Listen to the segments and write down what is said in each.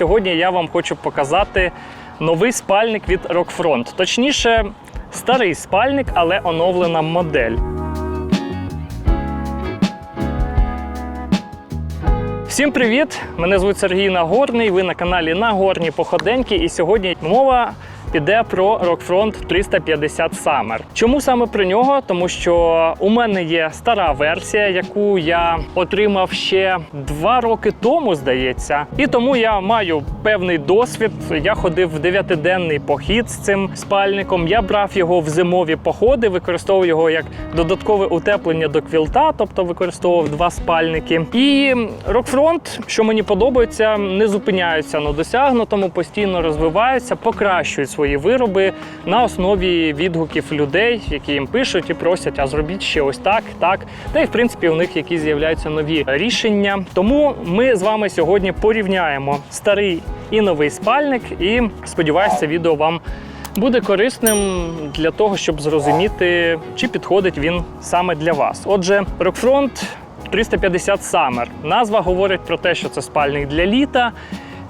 Сьогодні я вам хочу показати новий спальник від Rockfront. Точніше, старий спальник, але оновлена модель. Всім привіт! Мене звуть Сергій Нагорний. Ви на каналі Нагорні Походеньки. І сьогодні мова піде про Rockfront 350 Summer. Чому саме про нього? Тому що у мене є стара версія, яку я отримав ще два роки тому, здається. І тому я маю певний досвід. Я ходив в дев'ятиденний похід з цим спальником. Я брав його в зимові походи, використовував його як додаткове утеплення до квілта, тобто використовував два спальники. І Rockfront, що мені подобається, не зупиняються на досягнутому, постійно розвиваються, покращують свої вироби на основі відгуків людей, які їм пишуть і просять, а зробіть ще ось так, так. Та й в принципі у них якісь з'являються нові рішення. Тому ми з вами сьогодні порівняємо старий і новий спальник. І сподіваюся, це відео вам буде корисним для того, щоб зрозуміти, чи підходить він саме для вас. Отже, Rockfront 350 Summer. Назва говорить про те, що це спальник для літа.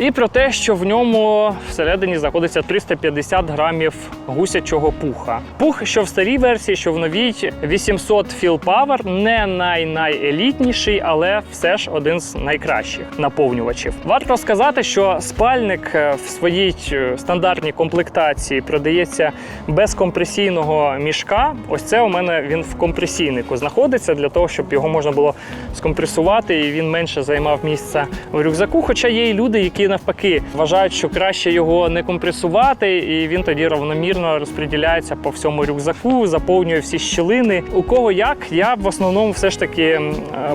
І про те, що в ньому всередині знаходиться 350 грамів гусячого пуха. Пух, що в старій версії, що в новій 800 Feel Power, не най-найелітніший, але все ж один з найкращих наповнювачів. Варто сказати, що спальник е, в своїй е, стандартній комплектації продається без компресійного мішка. Ось це у мене він в компресійнику знаходиться для того, щоб його можна було скомпресувати, і він менше займав місця в рюкзаку. Хоча є і люди, які навпаки вважають, що краще його не компресувати, і він тоді равномірно розподіляється по всьому рюкзаку, заповнює всі щілини. У кого як, я в основному все ж таки е,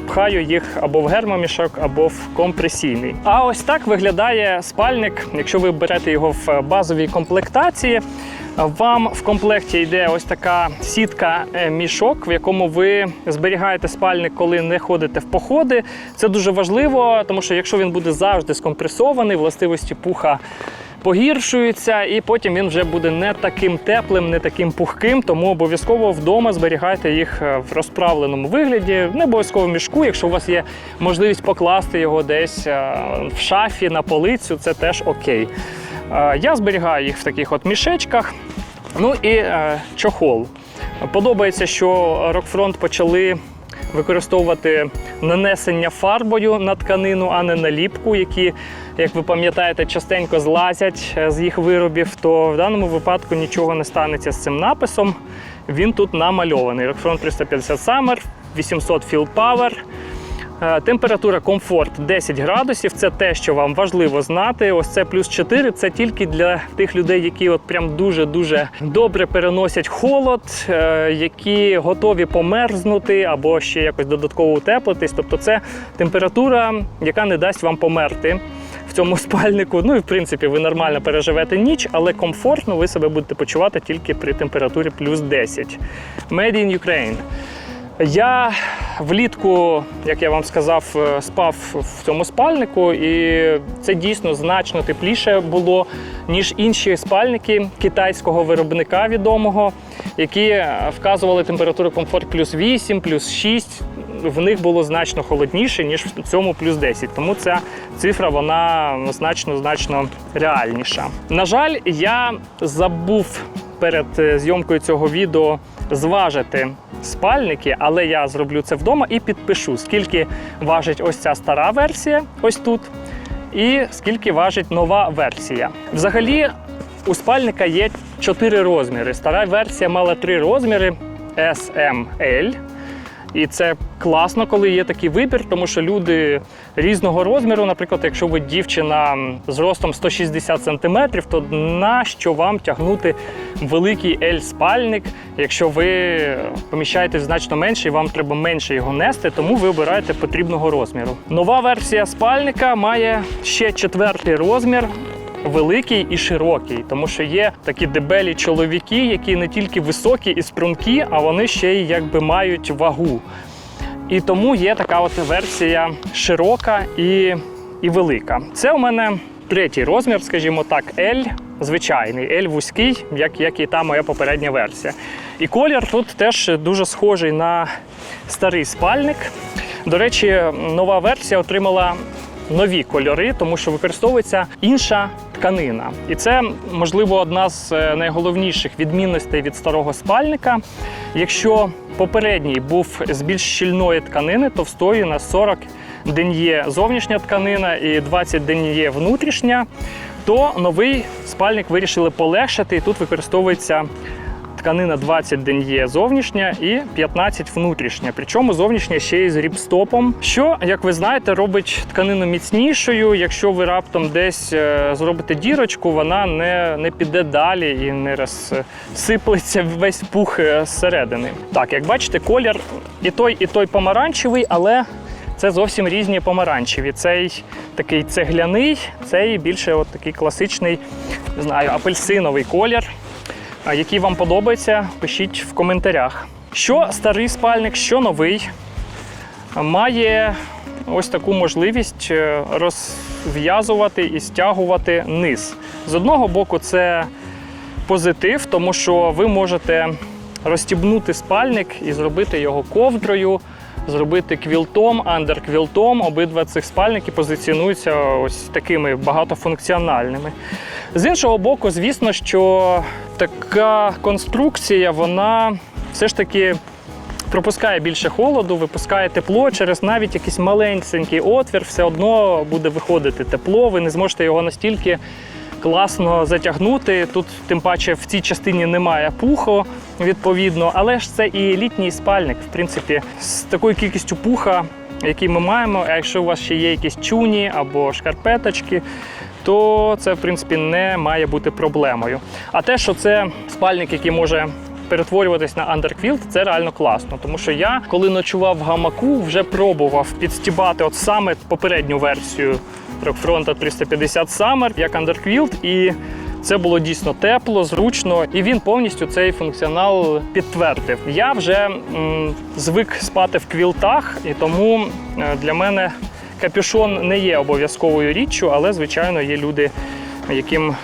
пхаю їх або в гермомішок, або в компресійний. А ось так виглядає спальник, якщо ви берете його в базовій комплектації. Вам в комплекті йде ось така сітка е, мішок, в якому ви зберігаєте спальник, коли не ходите в походи. Це дуже важливо, тому що якщо він буде завжди скомпресований, властивості пуха погіршуються, і потім він вже буде не таким теплим, не таким пухким. Тому обов'язково вдома зберігайте їх е, в розправленому вигляді, не обов'язково в мішку. Якщо у вас є можливість покласти його десь е, в шафі на полицю, це теж окей. Е, Я зберігаю їх в таких от мішечках. Ну і е, чохол. Подобається, що Rockfront почали використовувати нанесення фарбою на тканину, а не наліпку, які, як ви пам'ятаєте, частенько злазять е, з їх виробів. То в даному випадку нічого не станеться з цим написом. Він тут намальований. Rockfront 350 Summer, 800 Feel Power. Е, Температура комфорт 10 градусів. Це те, що вам важливо знати. Ось це плюс 4. Це тільки для тих людей, які от прям дуже-дуже добре переносять холод, е, які готові померзнути або ще якось додатково утеплитись. Тобто, це температура, яка не дасть вам померти. В цьому спальнику, ну і в принципі, ви нормально переживете ніч, але комфортно ви себе будете почувати тільки при температурі плюс 10. Made in Ukraine. Я влітку, як я вам сказав, е, спав в цьому спальнику, і це дійсно значно тепліше було, ніж інші спальники китайського виробника відомого, які вказували температуру комфорт плюс 8, плюс 6. В них було значно холодніше, ніж в цьому плюс 10. Тому ця цифра вона значно значно реальніша. На жаль, я забув перед е, зйомкою цього відео зважити спальники, але я зроблю це вдома і підпишу, скільки важить ось ця стара версія, ось тут, і скільки важить нова версія. Взагалі, у спальника є чотири розміри. Стара версія мала три розміри: S, M, L. І це класно, коли є такий вибір, тому що люди різного розміру, наприклад, якщо ви дівчина з ростом 160 см, то нащо вам тягнути великий L-спальник, якщо ви поміщаєтесь значно менше і вам треба менше його нести, тому ви обираєте потрібного розміру. Нова версія спальника має ще четвертий розмір великий і широкий, тому що є такі дебелі чоловіки, які не тільки високі і стрункі, а вони ще й якби мають вагу. І тому є така от версія широка і, і велика. Це у мене третій розмір, скажімо так, L звичайний, L вузький, як, як і та моя попередня версія. І колір тут теж дуже схожий на старий спальник. До речі, нова версія отримала нові кольори, тому що використовується інша тканина. І це, можливо, одна з е, найголовніших відмінностей від старого спальника. Якщо попередній був з більш щільної тканини, товстої на 40 ден'є зовнішня тканина і 20 ден'є внутрішня, то новий спальник вирішили полегшити, і тут використовується тканина 20 ден'є зовнішня і 15 внутрішня. Причому зовнішня ще й з ріпстопом, що, як ви знаєте, робить тканину міцнішою. Якщо ви раптом десь е, зробите дірочку, вона не, не піде далі і не розсиплеться весь пух е, зсередини. Так, як бачите, колір і той, і той помаранчевий, але це зовсім різні помаранчеві. Цей такий цегляний, цей більше от такий класичний, не знаю, апельсиновий колір. Який вам подобається, пишіть в коментарях. Що старий спальник, що новий, має ось таку можливість е, розв'язувати і стягувати низ. З одного боку, це позитив, тому що ви можете розстібнути спальник і зробити його ковдрою, зробити квілтом, андерквілтом. Обидва цих спальники позиціонуються ось такими багатофункціональними. З іншого боку, звісно, що така конструкція, вона все ж таки пропускає більше холоду, випускає тепло через навіть якийсь маленький отвір, все одно буде виходити тепло. Ви не зможете його настільки класно затягнути. Тут, тим паче, в цій частині немає пуху, відповідно, але ж це і літній спальник, в принципі, з такою кількістю пуха, який ми маємо. А якщо у вас ще є якісь чуні або шкарпеточки, то це в принципі не має бути проблемою. А те, що це спальник, який може перетворюватись на андерквілт, це реально класно. Тому що я, коли ночував в гамаку, вже пробував підстібати от саме попередню версію Rockfront 350 Summer як андерквілт, і це було дійсно тепло, зручно, і він повністю цей функціонал підтвердив. Я вже м, звик спати в квілтах, і тому е, для мене капюшон не є обов'язковою річчю, але звичайно є люди, яким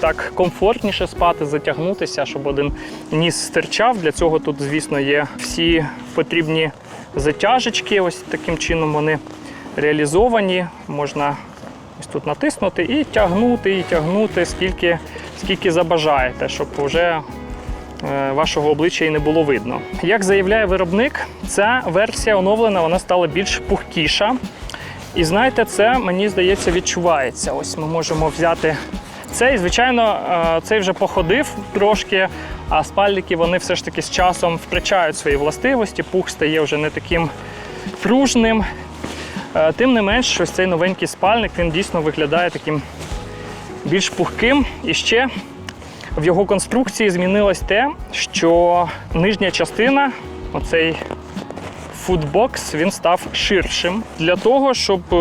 так комфортніше спати, затягнутися, щоб один ніс стирчав. Для цього тут, звісно, є всі потрібні затяжечки. Ось таким чином вони реалізовані. Можна ось тут натиснути і тягнути, і тягнути, скільки, скільки забажаєте, щоб вже е, вашого обличчя і не було видно. Як заявляє виробник, ця версія оновлена, вона стала більш пухкіша. І знаєте, це мені здається відчувається. Ось ми можемо взяти цей. Звичайно, е, цей вже походив трошки, а спальники вони все ж таки з часом втрачають свої властивості. Пух стає вже не таким пружним. Е, Тим не менш, ось цей новенький спальник він дійсно виглядає таким більш пухким. І ще в його конструкції змінилось те, що нижня частина, оцей футбокс, він став ширшим для того, щоб е,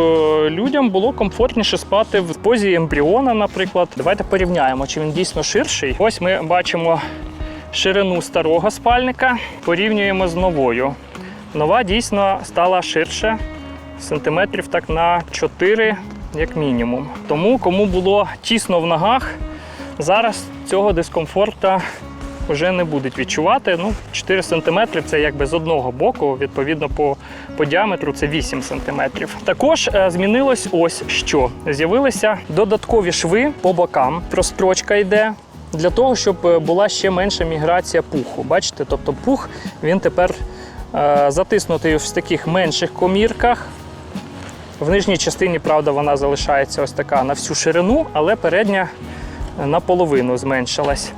людям було комфортніше спати в позі ембріона, наприклад. Давайте порівняємо, чи він дійсно ширший. Ось ми бачимо ширину старого спальника, порівнюємо з новою. Нова дійсно стала ширше, сантиметрів так на 4, як мінімум. Тому, кому було тісно в ногах, зараз цього дискомфорта вже не будуть відчувати. Ну, 4 см це якби з одного боку, відповідно, по, по діаметру це 8 см. Також е, змінилось ось що. З'явилися додаткові шви по бокам. Прострочка йде. Для того, щоб е, була ще менша міграція пуху. Бачите, тобто пух він тепер е, затиснутий в таких менших комірках. В нижній частині, правда, вона залишається ось така на всю ширину, але передня наполовину зменшилась.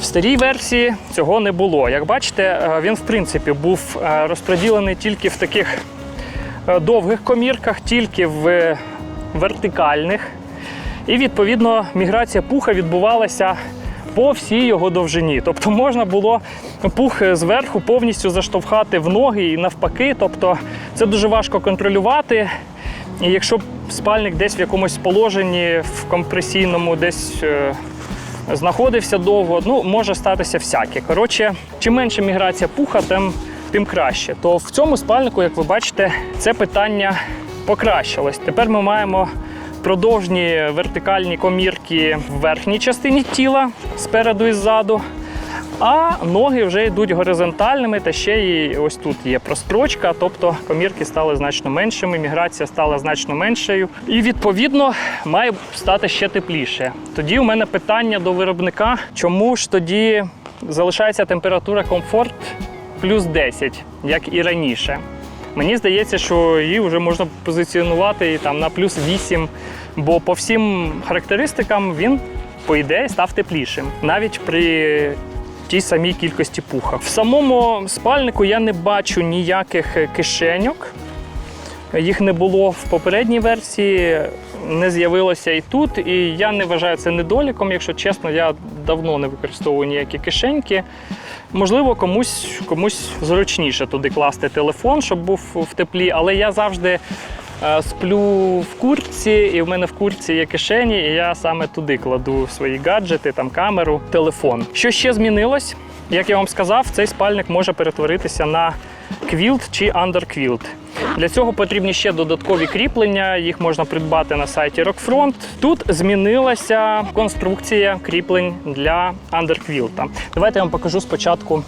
В старій версії цього не було. Як бачите, е, він в принципі був е, розподілений тільки в таких е, довгих комірках, тільки в вертикальних. І відповідно міграція пуха відбувалася по всій його довжині. Тобто можна було пух зверху повністю заштовхати в ноги і навпаки. Тобто це дуже важко контролювати. І якщо спальник десь в якомусь положенні, в компресійному, десь е, знаходився довго, ну може статися всяке. Коротше, чим менше міграція пуха, тим, тим краще. То в цьому спальнику, як ви бачите, це питання покращилось. Тепер ми маємо продовжні вертикальні комірки в верхній частині тіла спереду і ззаду. А ноги вже йдуть горизонтальними, та ще й ось тут є прострочка, тобто комірки стали значно меншими, міграція стала значно меншою. І відповідно має стати ще тепліше. Тоді у мене питання до виробника, чому ж тоді залишається температура комфорт плюс 10, як і раніше. Мені здається, що її вже можна позиціонувати там на плюс 8, бо по всім характеристикам він, по ідеї, став теплішим, навіть при тій самій кількості пуха. В самому спальнику я не бачу ніяких кишеньок. Їх не було в попередній версії, не з'явилося і тут. І я не вважаю це недоліком, якщо чесно, я давно не використовую ніякі кишеньки. Можливо, комусь, комусь зручніше туди класти телефон, щоб був в теплі, але я завжди е, сплю в куртці, і в мене в куртці є кишені, і я саме туди кладу свої гаджети, там камеру, телефон. Що ще змінилось? Як я вам сказав, цей спальник може перетворитися на квілт чи андерквілт. Для цього потрібні ще додаткові кріплення. Їх можна придбати на сайті Rockfront. Тут змінилася конструкція кріплень для андерквілта. Давайте я вам покажу спочатку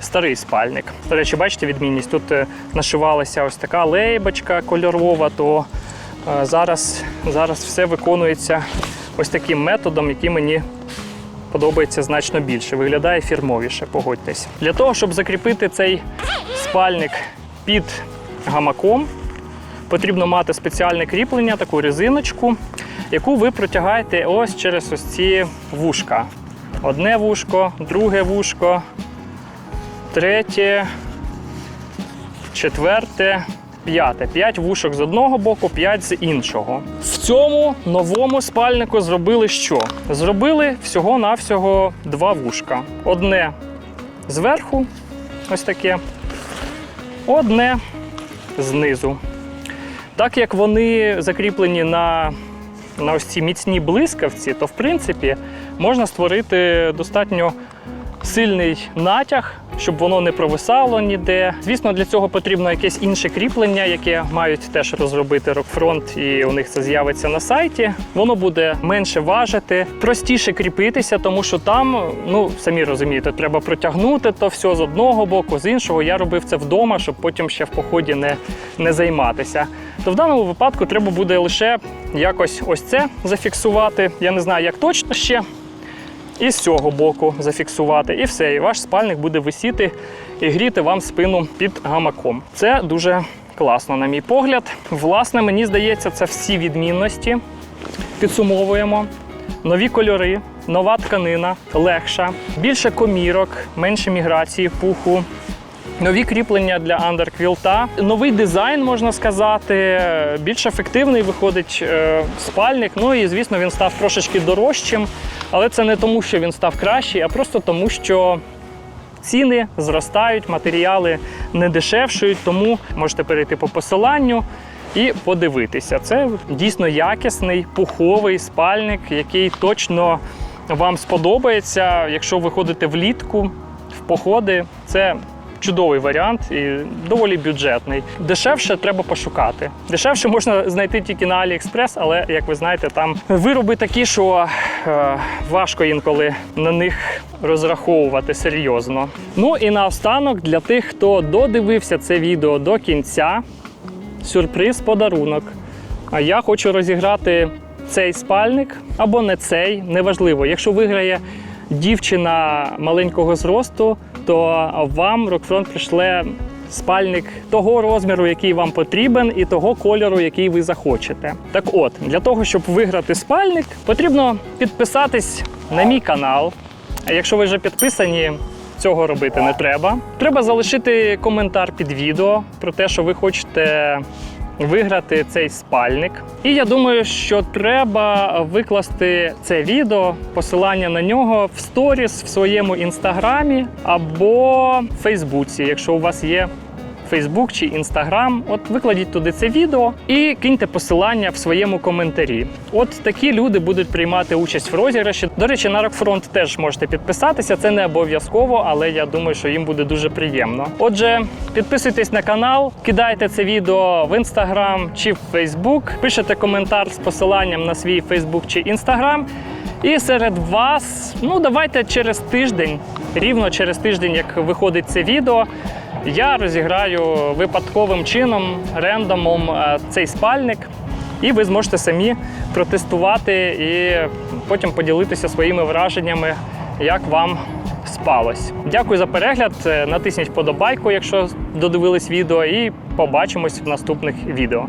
старий спальник. До речі, бачите відмінність? Тут е, нашивалася ось така лейбочка кольорова, то е, зараз, зараз все виконується ось таким методом, який мені подобається значно більше. Виглядає фірмовіше, погодьтесь. Для того, щоб закріпити цей спальник під гамаком, потрібно мати спеціальне кріплення, таку резиночку, яку ви протягаєте ось через ось ці вушка. Одне вушко, друге вушко, третє, четверте, п'яте. П'ять вушок з одного боку, п'ять з іншого. В цьому новому спальнику зробили що? Зробили всього-навсього два вушка. Одне зверху, ось таке, одне знизу. Так як вони закріплені на, на ось ці міцні блискавці, то в принципі можна створити достатньо сильний натяг, щоб воно не провисало ніде. Звісно, для цього потрібно якесь інше кріплення, яке мають теж розробити Rockfront, і у них це з'явиться на сайті. Воно буде менше важити, простіше кріпитися, тому що там, ну самі розумієте, треба протягнути то все з одного боку, з іншого. Я робив це вдома, щоб потім ще в поході не, не займатися. То в даному випадку треба буде лише якось ось це зафіксувати. Я не знаю, як точно ще і з цього боку зафіксувати. І все, і ваш спальник буде висіти і гріти вам спину під гамаком. Це дуже класно, на мій погляд. Власне, мені здається, це всі відмінності. Підсумовуємо. Нові кольори, нова тканина, легша, більше комірок, менше міграції, пуху. Нові кріплення для андерквілта, новий дизайн, можна сказати, більш ефективний виходить е, спальник. Ну і звісно, він став трошечки дорожчим, але це не тому, що він став кращий, а просто тому, що ціни зростають, матеріали не дешевшують, тому можете перейти по посиланню і подивитися. Це дійсно якісний пуховий спальник, який точно вам сподобається. Якщо ви ходите влітку в походи, це чудовий варіант і доволі бюджетний. Дешевше треба пошукати. Дешевше можна знайти тільки на AliExpress, але як ви знаєте, там вироби такі, що е, важко інколи на них розраховувати серйозно. Ну і наостанок для тих, хто додивився це відео до кінця, сюрприз подарунок. А я хочу розіграти цей спальник або не цей, неважливо. Якщо виграє дівчина маленького зросту, то вам Rockfront прийшле спальник того розміру, який вам потрібен, і того кольору, який ви захочете. Так от, для того, щоб виграти спальник, потрібно підписатись на мій канал. Якщо ви вже підписані, цього робити не треба. Треба залишити коментар під відео про те, що ви хочете виграти цей спальник. І я думаю, що треба викласти це відео, посилання на нього в сторіс в своєму інстаграмі або Фейсбуці, якщо у вас є. Фейсбук чи Інстаграм, от викладіть туди це відео і киньте посилання в своєму коментарі. От такі люди будуть приймати участь в розіграші. До речі, на Rockfront теж можете підписатися. Це не обов'язково, але я думаю, що їм буде дуже приємно. Отже, підписуйтесь на канал, кидайте це відео в інстаграм чи в Фейсбук, пишете коментар з посиланням на свій Фейсбук чи Інстаграм. І серед вас, ну давайте через тиждень рівно через тиждень, як виходить це відео, я розіграю випадковим чином, рендомом е, цей спальник, і ви зможете самі протестувати і потім поділитися своїми враженнями, як вам спалось. Дякую за перегляд. Е, Натисніть вподобайку, якщо додивились відео, і побачимось в наступних відео.